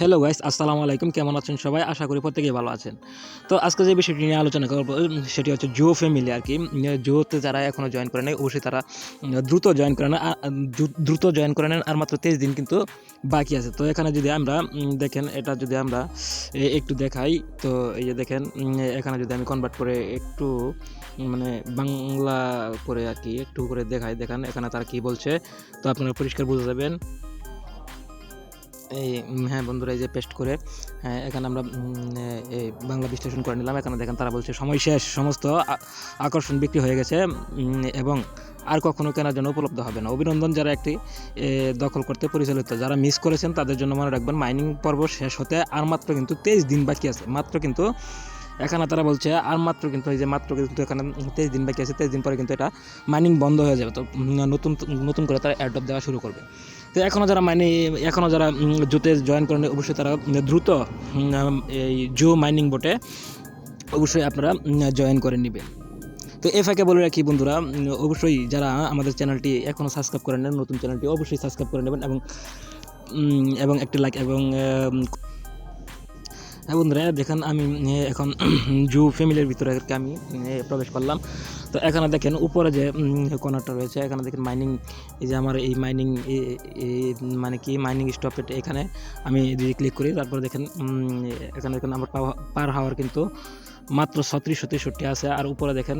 Hello guys আসসালামু আলাইকুম কেমন আছেন সবাই? আশা করি প্রত্যেকেই ভালো আছেন। তো আজকে যে বিষয়টি নিয়ে আলোচনা করব সেটি হচ্ছে জিও ফ্যামিলি আর কি। জিওতে যারা এখনও জয়েন করে নেয় অবশ্যই তারা দ্রুত জয়েন করে নেন। দ্রুত জয়েন করে নেন আর মাত্র তেইশ দিন কিন্তু বাকি আছে। তো এখানে যদি আমরা দেখেন, এটা যদি আমরা একটু দেখাই, তো এই যে দেখেন এখানে যদি আমি কনভার্ট করে একটু মানে বাংলা করে আর কি, একটু করে দেখাই। দেখেন, এখানে তারা কি বলছে, তো আপনারা পরিষ্কার বুঝে যাবেন। এই হ্যাঁ বন্ধুরা, এই যে পেস্ট করে হ্যাঁ এখানে আমরা এই বাংলা বিশ্লেষণ করে নিলাম। এখানে দেখেন তারা বলছে, সময় শেষ, সমস্ত আকর্ষণ বিক্রি হয়ে গেছে এবং আর কখনো কেনার জন্য উপলব্ধ হবে না। অভিনন্দন যারা একটি দখল করতে পরিচালিত, যারা মিস করেছেন, তাদের জন্য মনে রাখবেন মাইনিং পর্ব শেষ হতে আর মাত্র কিন্তু তেইশ দিন বাকি আছে। মাত্র কিন্তু, এখানে তারা বলছে, আর মাত্র কিন্তু, এই যে মাত্র কিন্তু এখানে তেইশ দিন বাকি আছে, তেইশ দিন পরে কিন্তু এটা মাইনিং বন্ধ হয়ে যাবে। তো নতুন নতুন করে তারা অ্যাডপ দেওয়া শুরু করবে। তো এখনও যারা মানে এখনও যারা জুতে জয়েন করেন অবশ্যই তারা দ্রুত এই জু মাইনিং বোটে অবশ্যই আপনারা জয়েন করে নেবেন। তো এ ফাঁকে বলে রাখি বন্ধুরা অবশ্যই যারা আমাদের চ্যানেলটি এখনও সাবস্ক্রাইব করে নেন নতুন চ্যানেলটি অবশ্যই সাবস্ক্রাইব করে নেবেন এবং এবং একটি লাইক এবং বন্ধুরা, দেখেন আমি এখন জু ফ্যামিলির ভিতরে আমি প্রবেশ করলাম। তো এখানে দেখেন, উপরে যে কর্নারটা রয়েছে, এখানে দেখেন মাইনিং এই যে আমার এই মাইনিং মানে কি মাইনিং স্টপেট এখানে আমি যদি ক্লিক করি, তারপরে দেখেন এখানে দেখেন আমার পার হাওয়ার কিন্তু মাত্র ছত্রিশশো তেষট্টি আছে। আর উপরে দেখেন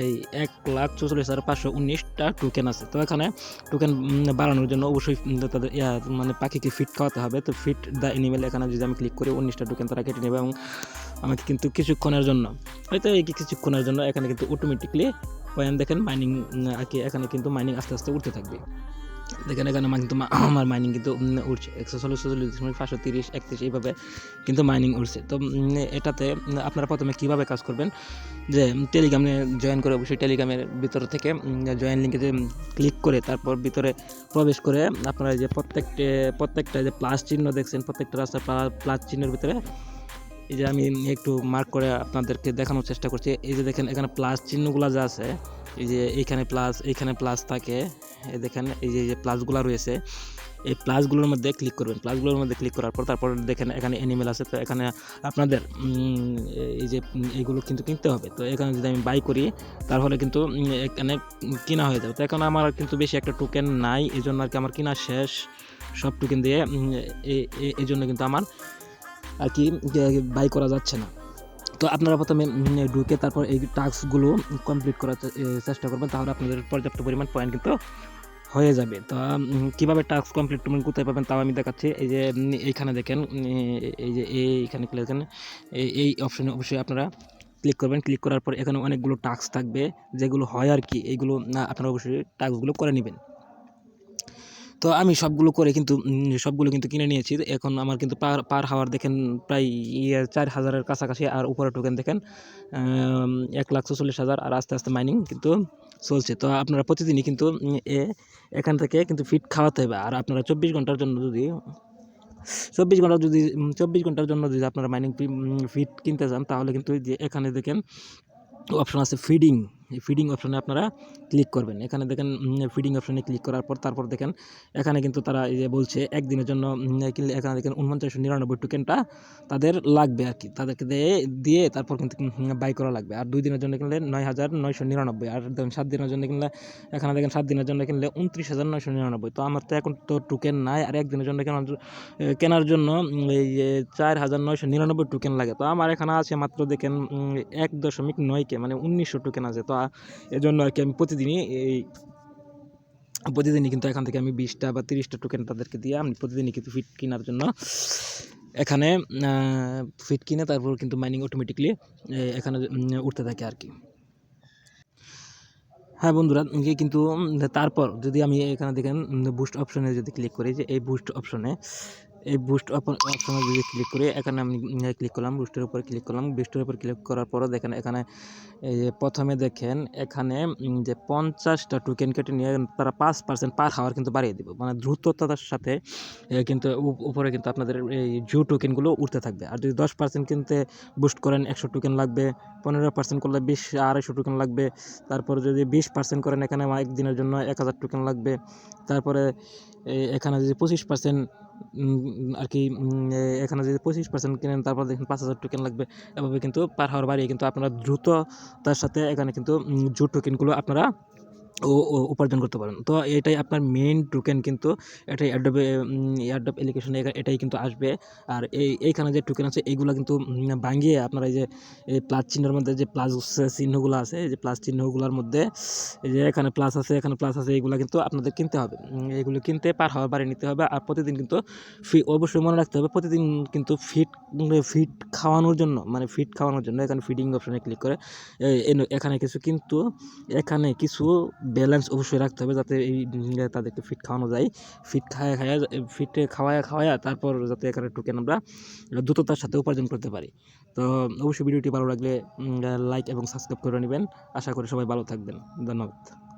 এই এক লাখ চৌচল্লিশ হাজার পাঁচশো উনিশটা টোকেন আছে। তো এখানে টোকেন বাড়ানোর জন্য অবশ্যই তাদের মানে পাখিকে ফিট খাওয়াতে হবে। তো ফিট দ্য এনিমেল এখানে যদি আমি ক্লিক করি, উনিশটা টোকেন তারা কেটে নেবে এবং আমাকে কিন্তু কিছুক্ষণের জন্য, হয়তো এই কিছুক্ষণের জন্য এখানে কিন্তু অটোমেটিকলি পয়েন্ট দেখেন মাইনিং আর কি, এখানে কিন্তু মাইনিং আস্তে আস্তে উঠতে থাকবে। দেখেন এখানে কিন্তু আমার মাইনিং কিন্তু উঠছে একশো চল্লিশ চল্লিশ দশমিক পাঁচশো তিরিশ, একত্রিশ, এইভাবে কিন্তু মাইনিং উঠছে তো এটাতে আপনারা প্রথমে কীভাবে কাজ করবেন? যে টেলিগ্রামে জয়েন করে অবশ্যই টেলিগ্রামের ভিতর থেকে জয়েন লিঙ্কে যে ক্লিক করে তারপর ভিতরে প্রবেশ করে, আপনারা যে প্রত্যেকটা প্রত্যেকটা যে প্লাস চিহ্ন দেখছেন, প্রত্যেকটা রাস্তা প্লাস চিহ্নের ভিতরে, এই যে আমি একটু মার্ক করে আপনাদেরকে দেখানোর চেষ্টা করছি। এই যে দেখেন, এখানে প্লাস চিহ্নগুলো যা আছে, এই যে এইখানে প্লাস এইখানে প্লাস থাকে দেখেন এই যে প্লাসগুলো রয়েছে এই প্লাসগুলোর মধ্যে ক্লিক করবেন। প্লাসগুলোর মধ্যে ক্লিক করার পর তারপর দেখেন এখানে অ্যানিমেল আছে তো এখানে আপনাদের এই যে উম, এইগুলো কিন্তু কিনতে হবে। তো এখানে যদি আমি বাই করি তাহলে কিন্তু এখানে কিনা হয়ে যাবে। তো এখন আমার কিন্তু বেশি একটা টোকেন নাই এই জন্য আর কি আমার কিনা শেষ। সব টোকেন দিয়ে এই জন্য কিন্তু আমার আর কি বাই করা যাচ্ছে না। তো আপনারা প্রথমে ঢুকে তারপর এই টাস্কগুলো কমপ্লিট করার চেষ্টা করবেন, তাহলে আপনাদের পর্যাপ্ত পরিমাণ পয়েন্ট কিন্তু হয়ে যাবে। তো কীভাবে টাস্ক কমপ্লিট করবেন, কোথায় পাবেন তাও আমি দেখাচ্ছি। এই যে এইখানে দেখেন এই যে এইখানে করেন এই অপশনে অবশ্যই আপনারা ক্লিক করবেন। ক্লিক করার পর এখানে অনেকগুলো টাস্ক থাকবে, যেগুলো হয় আর কি এইগুলো আপনারা অবশ্যই টাস্কগুলো করে নেবেন। তো আমি সবগুলো করে কিন্তু সবগুলো কিন্তু কিনে নিয়েছি। এখন আমার কিন্তু পার পার হাওয়ার দেখেন প্রায় ইয়ে চার হাজারের কাছাকাছি আর উপরে টোকেন দেখেন এক লাখ চল্লিশ হাজার আর আস্তে আস্তে মাইনিং কিন্তু চলছে। তো আপনারা প্রতিদিনই কিন্তু এ, এখান থেকে কিন্তু ফিট খাওয়াতে হবে। আর আপনারা চব্বিশ ঘণ্টার জন্য যদি, চব্বিশ ঘণ্টা যদি চব্বিশ ঘণ্টার জন্য যদি আপনারা মাইনিং ফিট কিনতে চান তাহলে কিন্তু যে এখানে দেখেন অপশন আছে ফিডিং ফিডিং অপশনে আপনারা ক্লিক করবেন। এখানে দেখেন ফিডিং অপশানে ক্লিক করার পর তারপর দেখেন, এখানে কিন্তু তারা এই যে বলছে, একদিনের জন্য এখানে দেখেন উনপঞ্চাশশো নিরানব্বই টোকেনটা তাদের লাগবে আর কি। তাদেরকে দিয়ে দিয়ে তারপর কিন্তু বাই করা লাগবে। আর দুই দিনের জন্য কিনলে নয় হাজার নয়শো নিরানব্বই, আর দেখেন সাত দিনের জন্য কিনলে, এখানে দেখেন সাত দিনের জন্য কিনলে উনত্রিশ হাজার নয়শো নিরানব্বই। তো আমার তো এখন তো টোকেন নাই, আর একদিনের জন্য কেনার কেনার জন্য এই চার হাজার নয়শো নিরানব্বই টোকেন লাগে। তো আমার এখানে আছে মাত্র দেখেন এক দশমিক নয় কে মানে উনিশশো টোকেন আছে। তো এজন্য আর কি আমি প্রতিদিনই এই প্রতিদিনই কিন্তু এখান থেকে আমি বিশটা বা তিরিশটা টোকেন তাদেরকে দিয়ে আমি প্রতিদিনই কিন্তু ফিট কেনার জন্য এখানে ফিট কিনে তারপর কিন্তু মাইনিং অটোমেটিকলি এখানে উঠতে থাকে আর কি। হ্যাঁ বন্ধুরা কিন্তু তারপর যদি আমি এখানে দেখেন বুস্ট অপশনে যদি ক্লিক করি যে এই বুস্ট অপশনে এই বুস্ট অপশনে যদি ক্লিক করি এখানে আমি ক্লিক করলাম বুস্টের উপর ক্লিক করলাম বুস্টের উপর ক্লিক করার পরও দেখেন এখানে এই যে প্রথমে দেখেন এখানে যে পঞ্চাশটা টোকেন কেটে নিয়ে তারা পাঁচ পার্সেন্ট পার হাওয়ার কিন্তু বাড়িয়ে দেবে। মানে দ্রুততার সাথে কিন্তু উপরে কিন্তু আপনাদের এই জিও টোকেনগুলো উঠতে থাকবে। আর যদি দশ পার্সেন্ট কিনতে বুস্ট করেন একশো টোকেন লাগবে, পনেরো পার্সেন্ট করলে বিশ, আড়াইশো টোকেন লাগবে, তারপরে যদি বিশ পার্সেন্ট করেন এখানে একদিনের জন্য এক হাজার টোকেন লাগবে, তারপরে এখানে যদি পঁচিশ পার্সেন্ট আর কি এখানে যদি পঁচিশ পার্সেন্ট কেনেন, তারপর দেখেন পাঁচ হাজার টোকেন লাগবে। এভাবে কিন্তু পার হাওয়ার বাড়িয়ে কিন্তু আপনারা দ্রুত তার সাথে এখানে কিন্তু জুট টোকেনগুলো আপনারা ও উপার্জন করতে পারেন। তো এটাই আপনার মেইন টোকেন কিন্তু এটাই অ্যাডবে অ্যাডব এলিকেশনে এটাই কিন্তু আসবে। আর এই এইখানে যে টোকেন আছে এইগুলো কিন্তু ভাঙিয়ে আপনারা এই যে এই প্লাস চিহ্নের মধ্যে যে প্লাস চিহ্নগুলো আছে এই যে প্লাস চিহ্নগুলোর মধ্যে এই যে এখানে প্লাস আছে এখানে প্লাস আছে এইগুলো কিন্তু আপনাদের কিনতে হবে। উম, এইগুলো কিনতে পার হওয়ার বাড়ি নিতে হবে। আর প্রতিদিন কিন্তু ফি অবশ্যই মনে রাখতে হবে প্রতিদিন কিন্তু ফিট ফিট খাওয়ানোর জন্য মানে ফিট খাওয়ানোর জন্য এখানে ফিডিং অপশনে ক্লিক করে এখানে কিছু কিন্তু এখানে কিছু ব্যালেন্স অবশ্যই রাখতে হবে যাতে এই উম, তাদেরকে ফিট খাওয়ানো যায়। ফিট খাওয়া খাওয়া ফিটে খাওয়ায় খাওয়ায় তারপর যাতে এখানে টোকেন আমরা দ্রুততার সাথে উপার্জন করতে পারি। তো অবশ্যই ভিডিওটি ভালো লাগলে লাইক এবং সাবস্ক্রাইব করে নেবেন। আশা করি সবাই ভালো থাকবেন। ধন্যবাদ।